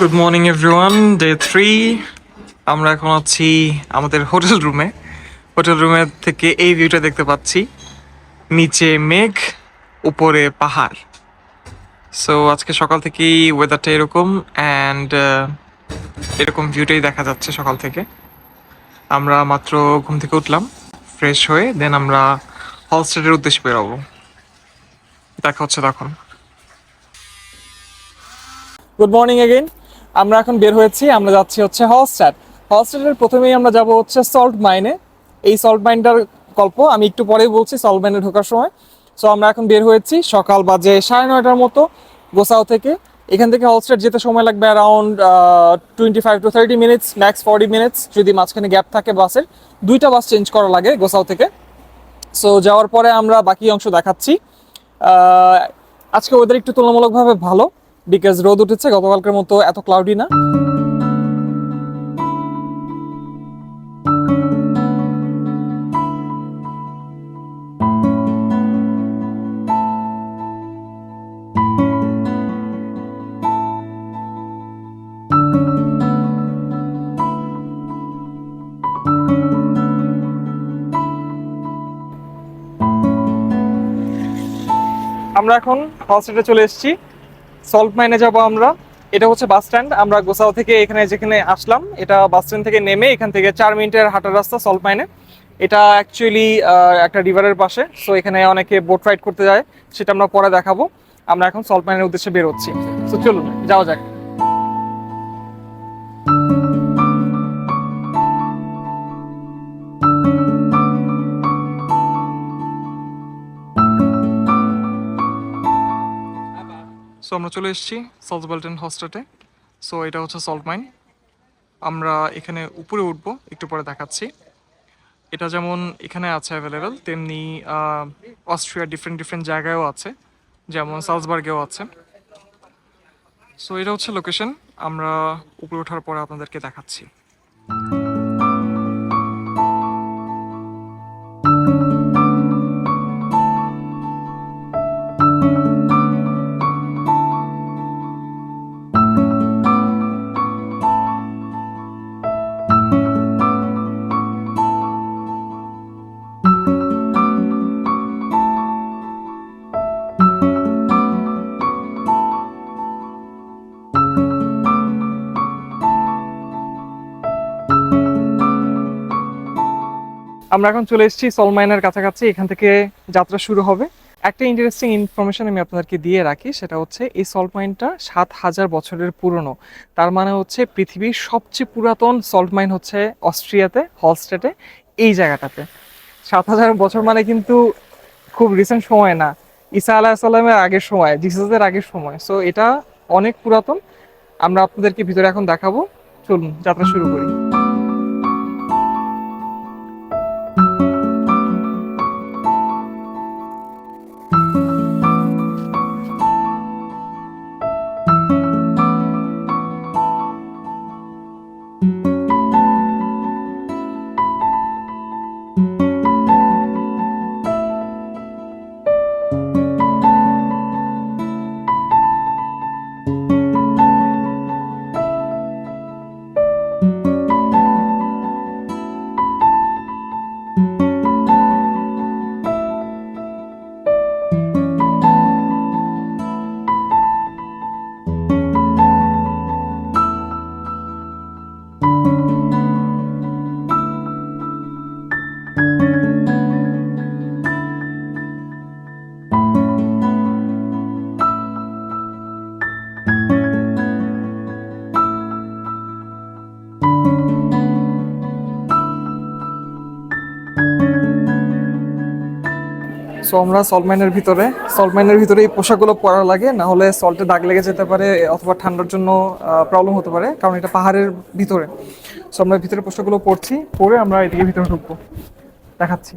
Good morning everyone day three আমরা এখন আছি আমাদের হোটেল রুমে হোটেল রুমের থেকে এই ভিউটা দেখতে পাচ্ছি। নিচে মেঘ, উপরে পাহাড়। সো আজকে সকাল থেকেই ওয়েদারটা এরকম অ্যান্ড এরকম ভিউটাই দেখা যাচ্ছে সকাল থেকে। আমরা মাত্র ঘুম থেকে উঠলাম ফ্রেশ হয়ে দেন আমরা হল স্ট্রিটের উদ্দেশ্যে বেরোবো। দেখা হচ্ছে তখন। গুড মর্নিং এগেইন আমরা এখন বের হয়েছি, আমরা যাচ্ছি হচ্ছে হলস্টার হলস্টারের প্রথমেই আমরা যাব হচ্ছে সল্ট মাইনে এই সল্ট মাইনটার গল্প আমি একটু পরেই বলছি সল্ট মাইনে ঢোকার সময়। সো আমরা এখন বের হয়েছি সকাল বাজে সাড়ে নয়টার মতো গোসাও থেকে। এখান থেকে হলস্টার যেতে সময় লাগবে around twenty five to thirty minutes max forty minutes যদি মাঝখানে গ্যাপ থাকে বাসের। দুইটা বাস চেঞ্জ করা লাগে গোসাও থেকে। সো যাওয়ার পরে আমরা বাকি অংশ দেখাচ্ছি। আজকে ওয়েদার একটু তুলনামূলকভাবে ভালো। বিকজ রোদ উঠেছে গতকালকের মতো এত ক্লাউডি না। আমরা এখন হলস্টেটে চলে এসেছি। সল্ট মাইনে যাব আমরা। এটা হচ্ছে বাস স্ট্যান্ড। আমরা গোসাও থেকে এখানে যেখানে আসলাম, এটা বাস স্ট্যান্ড থেকে নেমে এখান থেকে চার মিনিটের হাঁটার রাস্তা সল্ট মাইনে এটা অ্যাকচুয়ালি একটা রিভারের পাশে। সো এখানে অনেকে বোট রাইড করতে যায়, সেটা আমরা পরে দেখাবো। আমরা এখন সল্ট মাইনের উদ্দেশ্যে বেরোচ্ছি। সো চলুন, যাওয়া যাক। সো আমরা চলে এসেছি সল্টবেল্টন হস্টেটে সো এটা হচ্ছে সল্ট মাইন আমরা এখানে উপরে উঠবো, একটু পরে দেখাচ্ছি। এটা যেমন এখানে আছে অ্যাভেলেবেল তেমনি অস্ট্রিয়ার ডিফারেন্ট ডিফারেন্ট জায়গায়ও আছে। যেমন সালসবার্গেও আছে। সো এটা হচ্ছে লোকেশন আমরা উপরে ওঠার পরে আপনাদেরকে দেখাচ্ছি। আমরা এখন চলে এসেছি সলমাইনের কাছাকাছি, এখান থেকে যাত্রা শুরু হবে। একটা ইন্টারেস্টিং ইনফরমেশন আমি আপনাদেরকে দিয়ে রাখি, সেটা হচ্ছে এই সল্ট মাইনটা সাত হাজার বছরের পুরনো। তার মানে হচ্ছে পৃথিবীর সবচেয়ে পুরাতন সল্ট মাইন হচ্ছে অস্ট্রিয়াতে হলস্টেটে এই জায়গাটাতে। সাত হাজার বছর মানে কিন্তু খুব রিসেন্ট সময় না। ঈসা আলাহ সাল্লামের আগের সময়, জিসাসের আগের সময়। সো এটা অনেক পুরাতন। আমরা আপনাদেরকে ভিতরে এখন দেখাবো। চলুন, যাত্রা শুরু করি। সো আমরা সলমাইনের ভিতরে সলমাইনের ভিতরে এই পোশাকগুলো পরা লাগে, না হলে সল্টে দাগ লেগে যেতে পারে, অথবা ঠান্ডার জন্য প্রবলেম হতে পারে, কারণ এটা পাহাড়ের ভিতরে। সো আমরা ভিতরে পোশাকগুলো পরছি, পরে আমরা এদিকে ভিতরে ঢুকবো। দেখাচ্ছি।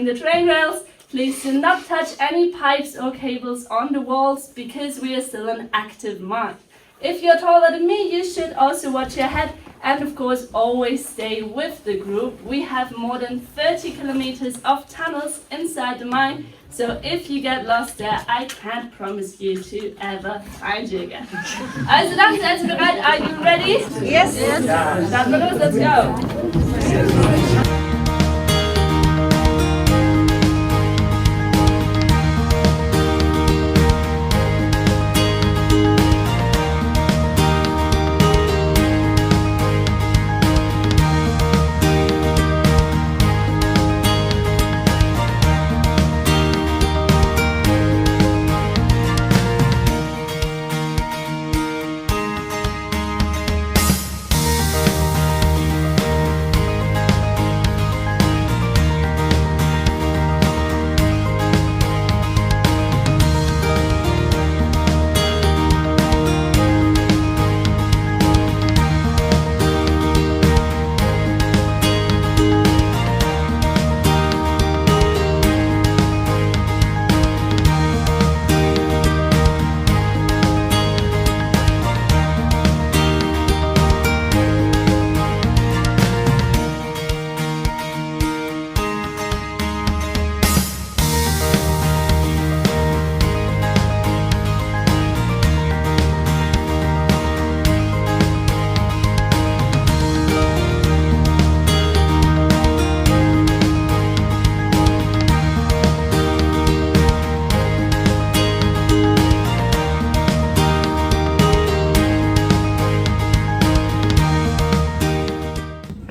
And the train rails Please do not touch any pipes or cables on the walls because we are still an active mine. If you're taller than me, you should also watch your head and of course always stay with the group. We have more than 30 kilometers of tunnels inside the mine, so if you get lost there, I can't promise you to ever find you again. Also dann seid ihr bereit? Are you ready? Yes. yes. Dann los, let's go.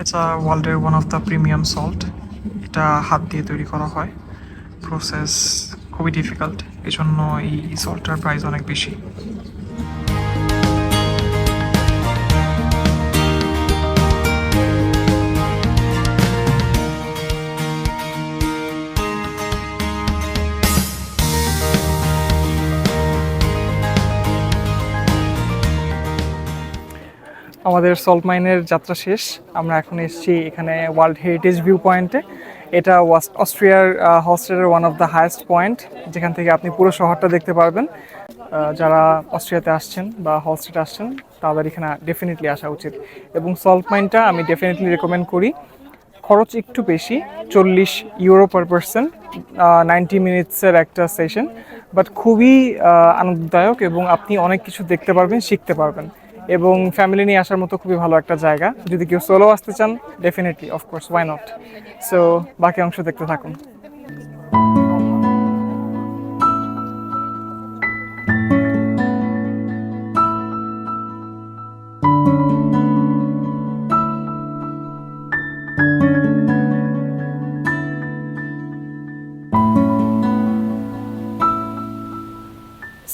এটা ওয়ার্ল্ডের one of the premium salt এটা হাত দিয়ে তৈরি করা হয়। Process খুবই difficult এই জন্য এই সল্টটার প্রাইস অনেক বেশি। আমাদের সল্ট মাইনের যাত্রা শেষ। আমরা এখন এসেছি এখানে ওয়ার্ল্ড হেরিটেজ ভিউ পয়েন্টে এটা অস্ট্রিয়ার হস্টেলের one of the highest point যেখান থেকে আপনি পুরো শহরটা দেখতে পারবেন। যারা অস্ট্রিয়াতে আসছেন বা হলস্টেটে আসছেন, তাদের এখানে ডেফিনেটলি আসা উচিত। এবং সল্ট মাইনটা আমি ডেফিনেটলি রেকমেন্ড করি। খরচ একটু বেশি, চল্লিশ ইউরো পার পার্সন নাইনটি মিনিটসের একটা সেশন বাট খুবই আনন্দদায়ক এবং আপনি অনেক কিছু দেখতে পারবেন, শিখতে পারবেন। এবং ফ্যামিলি নিয়ে আসার মতো খুবই ভালো একটা জায়গা। যদি কেউ সোলো আসতে চান definitely of course why not so বাকি অংশ দেখতে থাকুন।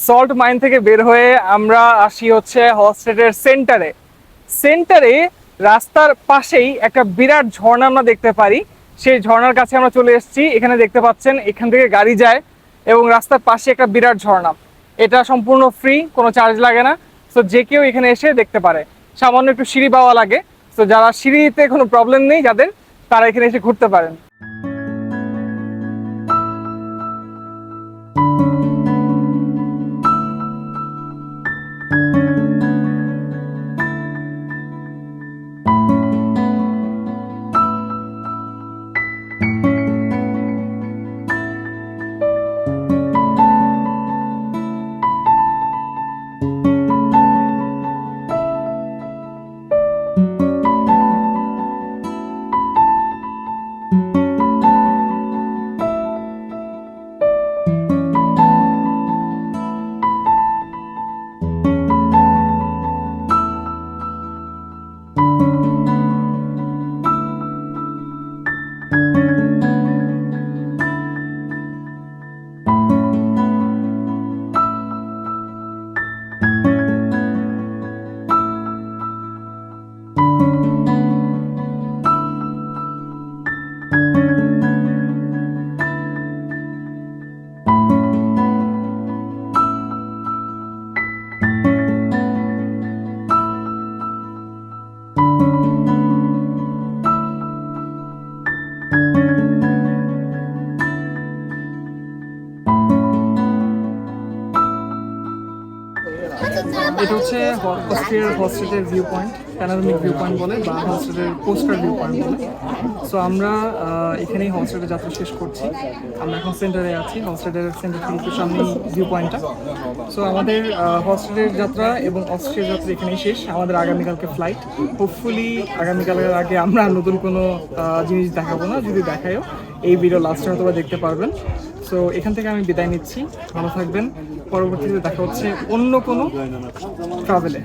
সল্ট মাইন থেকে বের হয়ে আমরা আসি হচ্ছে হলস্টেটের সেন্টারে। সেন্টারে রাস্তার পাশেই একটা বিরাট ঝর্ণা আমরা দেখতে পারি। সেই ঝর্ণার কাছে আমরা চলে এসেছি। এখানে দেখতে পাচ্ছেন এখান থেকে গাড়ি যায় এবং রাস্তার পাশে একটা বিরাট ঝর্ণা। এটা সম্পূর্ণ ফ্রি কোনো চার্জ লাগে না। সো যে কেউ এখানে এসে দেখতে পারে। সামান্য একটু সিঁড়ি পাওয়া লাগে। তো যারা সিঁড়িতে কোনো প্রবলেম নেই যাদের, তারা এখানে এসে ঘুরতে পারেন। এটা হচ্ছে অস্ট্রিয়ার হস্টেটের view point panoramic view point বলে, বা হস্টেটের পোস্টার ভিউ পয়েন্ট বলে। সো আমরা এখানেই হস্টেটের যাত্রা শেষ করছি। আমরা এখন সেন্টারে আছি হস্টেটের সেন্টার থেকে সামনেই ভিউ পয়েন্টটা সো আমাদের হস্টেটের যাত্রা এবং অস্ট্রিয়ার যাত্রা এখানেই শেষ। আমাদের আগামীকালকে ফ্লাইট হোপফুলি আগামীকালের আগে আমরা নতুন কোনো জিনিস দেখাবো না। যদি দেখায়ও, এই ভিডিও লাস্টে হয়তো দেখতে পারবেন। সো এখান থেকে আমি বিদায় নিচ্ছি। ভালো থাকবেন। পরবর্তীতে দেখা হচ্ছে অন্য কোনো ট্রাভেলে